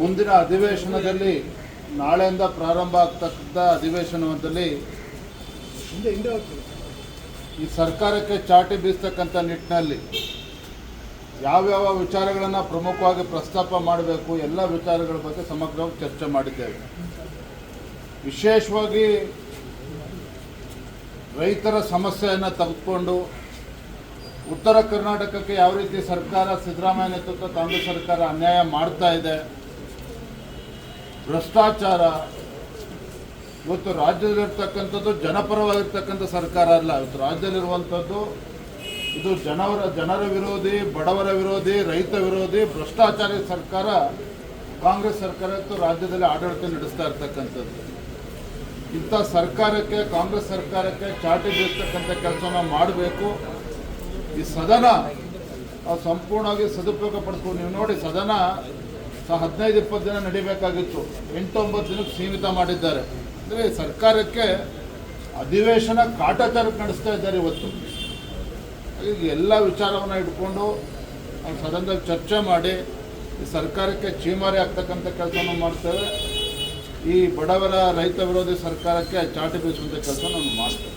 ಮುಂದಿನ ಅಧಿವೇಶನದಲ್ಲಿ ನಾಳೆಯಿಂದ ಪ್ರಾರಂಭ ಆಗ್ತಕ್ಕಂಥ ಅಧಿವೇಶನದಲ್ಲಿ ಈ ಸರ್ಕಾರಕ್ಕೆ ಚಾಟಿ ಬೀಸ್ತಕ್ಕಂಥ ನಿಟ್ಟಿನಲ್ಲಿ ಯಾವ್ಯಾವ ವಿಚಾರಗಳನ್ನು ಪ್ರಮುಖವಾಗಿ ಪ್ರಸ್ತಾಪ ಮಾಡಬೇಕು ಎಲ್ಲ ವಿಚಾರಗಳ ಬಗ್ಗೆ ಸಮಗ್ರವಾಗಿ ಚರ್ಚೆ ಮಾಡಿದ್ದೇವೆ. ವಿಶೇಷವಾಗಿ ರೈತರ ಸಮಸ್ಯೆಯನ್ನು ತೆಗೆದುಕೊಂಡು ಉತ್ತರ ಕರ್ನಾಟಕಕ್ಕೆ ಯಾವ ರೀತಿ ಸರ್ಕಾರ ಸಿದ್ದರಾಮಯ್ಯ ನೇತೃತ್ವ ಕಾಂಗ್ರೆಸ್ ಸರ್ಕಾರ ಅನ್ಯಾಯ ಮಾಡ್ತಾ ಇದೆ ಭ್ರಷ್ಟಾಚಾರ. ಇವತ್ತು ರಾಜ್ಯದಲ್ಲಿರ್ತಕ್ಕಂಥದ್ದು ಜನಪರವಾಗಿರ್ತಕ್ಕಂಥ ಸರ್ಕಾರ ಅಲ್ಲ. ಇವತ್ತು ರಾಜ್ಯದಲ್ಲಿರುವಂಥದ್ದು ಇದು ಜನವರ, ಜನರ ವಿರೋಧಿ, ಬಡವರ ವಿರೋಧಿ, ರೈತ ವಿರೋಧಿ, ಭ್ರಷ್ಟಾಚಾರಿ ಸರ್ಕಾರ, ಕಾಂಗ್ರೆಸ್ ಸರ್ಕಾರ ಇತ್ತು ರಾಜ್ಯದಲ್ಲಿ ಆಡಳಿತ ನಡೆಸ್ತಾ ಇರ್ತಕ್ಕಂಥದ್ದು. ಇಂಥ ಸರ್ಕಾರಕ್ಕೆ, ಕಾಂಗ್ರೆಸ್ ಸರ್ಕಾರಕ್ಕೆ ಚಾಟಿ ಬೀಳ್ತಕ್ಕಂಥ ಕೆಲಸನ ಮಾಡಬೇಕು. ಈ ಸದನ ಸಂಪೂರ್ಣವಾಗಿ ಸದುಪಯೋಗ ಪಡಿಸ್ಕೊಂಡು ನೀವು ನೋಡಿ ಸದನ ಸಹ ಹದಿನೈದು, ಇಪ್ಪತ್ತು ದಿನ ನಡಿಬೇಕಾಗಿತ್ತು. ಎಂಟೊಂಬತ್ತು ದಿನಕ್ಕೆ ಸೀಮಿತ ಮಾಡಿದ್ದಾರೆ. ಅಂದರೆ ಸರ್ಕಾರಕ್ಕೆ ಅಧಿವೇಶನ ಕಾಟಾಚಾರಕ್ಕೆ ನಡೆಸ್ತಾ ಇದ್ದಾರೆ ಇವತ್ತು. ಈಗ ಎಲ್ಲ ವಿಚಾರವನ್ನು ಇಟ್ಕೊಂಡು ಅವ್ರು ಸದನದಲ್ಲಿ ಚರ್ಚೆ ಮಾಡಿ ಈ ಸರ್ಕಾರಕ್ಕೆ ಚೀಮಾರಿ ಆಗ್ತಕ್ಕಂಥ ಕೆಲಸವನ್ನು ಮಾಡ್ತೇವೆ. ಈ ಬಡವರ ರೈತ ವಿರೋಧಿ ಸರ್ಕಾರಕ್ಕೆ ಚಾಟಿ ಬೀಸುವಂಥ ಕೆಲಸ ನಾವು ಮಾಡ್ತೇವೆ.